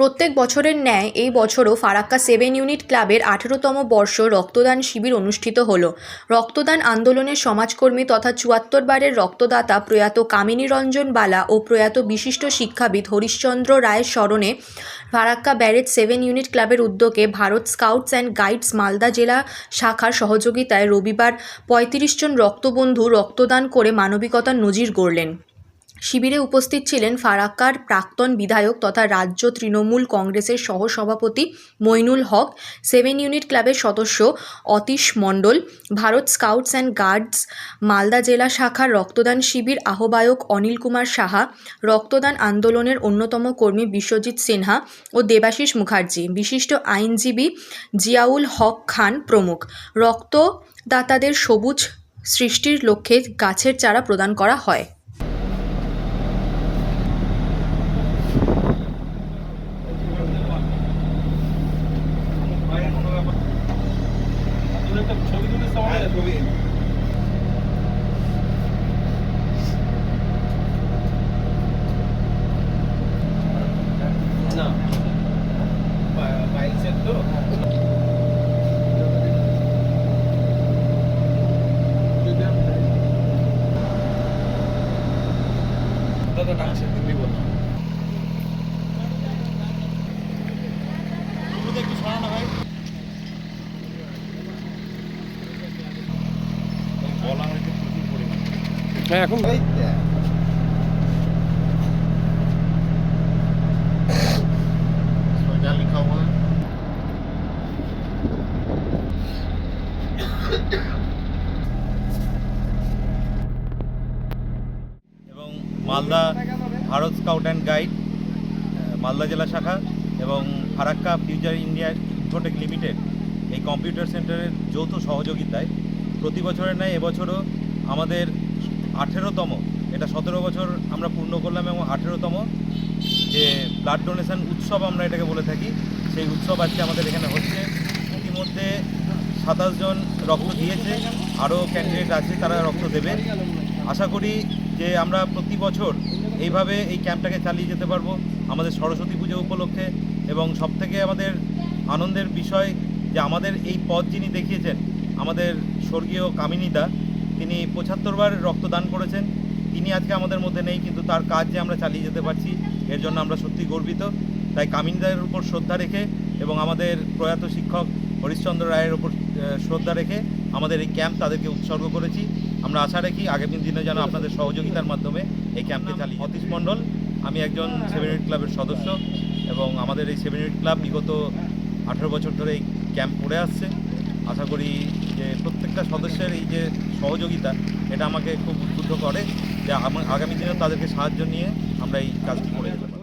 প্রত্যেক বছরের ন্যায় এই বছরও ফারাক্কা সেভেন ইউনিট ক্লাবের আঠেরোতম বর্ষ রক্তদান শিবির অনুষ্ঠিত হলো। রক্তদান আন্দোলনের সমাজকর্মী তথা চুয়াত্তর বারের রক্তদাতা প্রয়াত কামিনী রঞ্জন বালা ও প্রয়াত বিশিষ্ট শিক্ষাবিদ হরিশ্চন্দ্র রায়ের স্মরণে ফারাক্কা ব্যারেজ সেভেন ইউনিট ক্লাবের উদ্যোগে Bharat scouts and guides Malda জেলা শাখার সহযোগিতায় রবিবার পঁয়ত্রিশ জন রক্তবন্ধু রক্তদান করে মানবিকতার নজির গড়লেন। শিবিরে উপস্থিত ছিলেন ফারাক্কার প্রাক্তন বিধায়ক তথা রাজ্য তৃণমূল কংগ্রেসের সহসভাপতি মইনুল হক, সেভেন ইউনিট ক্লাবের সদস্য Atish Mondal, Bharat scouts and guards, Malda জেলা শাখার রক্তদান শিবির আহ্বায়ক অনিল কুমার সাহা, রক্তদান আন্দোলনের অন্যতম কর্মী বিশ্বজিৎ সিনহা ও দেবাশিস মুখার্জি, বিশিষ্ট আইনজীবী জিয়াউল হক খান প্রমুখ। রক্তদাতাদের সবুজ সৃষ্টির লক্ষ্যে গাছের চারা প্রদান করা হয়। Dale, pues bien. No. Para, para irse todo. Todo tan sencillo. হ্যাঁ এখন এবং Malda Bharat scout and guide Malda জেলা শাখা এবং Farakka future India infotech limited এই কম্পিউটার সেন্টারের যৌথ সহযোগিতায় প্রতি বছরের ন্যায় এবছরও আমাদের আঠেরোতম, এটা সতেরো বছর আমরা পূর্ণ করলাম এবং আঠেরোতম যে ব্লাড ডোনেশন উৎসব আমরা এটাকে বলে থাকি, সেই উৎসব আজকে আমাদের এখানে হচ্ছে। ইতিমধ্যে সাতাশ জন রক্ত দিয়েছে, আরও ক্যান্ডিডেট আছে, তারা রক্ত দেবে। আশা করি যে আমরা প্রতি বছর এইভাবে এই ক্যাম্পটাকে চালিয়ে যেতে পারব, আমাদের সরস্বতী পুজো উপলক্ষে। এবং সবথেকে আমাদের আনন্দের বিষয় যে আমাদের এই পথ যিনি দেখিয়েছেন, আমাদের স্বর্গীয় কামিনীদা তিনি পঁচাত্তরবার রক্তদান করেছেন। তিনি আজকে আমাদের মধ্যে নেই, কিন্তু তার কাজ যে আমরা চালিয়ে যেতে পারছি, এর জন্য আমরা সত্যি গর্বিত। তাই কামিনীদার উপর শ্রদ্ধা রেখে এবং আমাদের প্রয়াত শিক্ষক হরিশ্চন্দ্র রায়ের উপর শ্রদ্ধা রেখে আমাদের এই ক্যাম্প তাদেরকে উৎসর্গ করেছি। আমরা আশা রাখি আগামী দিনে যেন আপনাদের সহযোগিতার মাধ্যমে এই ক্যাম্পকে চালিয়ে অতীশ মণ্ডল, আমি একজন সেভেন ইউনিট ক্লাবের সদস্য এবং আমাদের এই সেভেন ইউনিট ক্লাব বিগত আঠেরো বছর ধরে এই ক্যাম্প করে আসছে। আশা করি যে প্রত্যেকটা সদস্যের এই যে সহযোগিতা, এটা আমাকে খুব উদ্বুদ্ধ করে যে আগামী দিনে তাদেরকে সাহায্য নিয়ে আমরা এই কাজটি করে যেতে পারি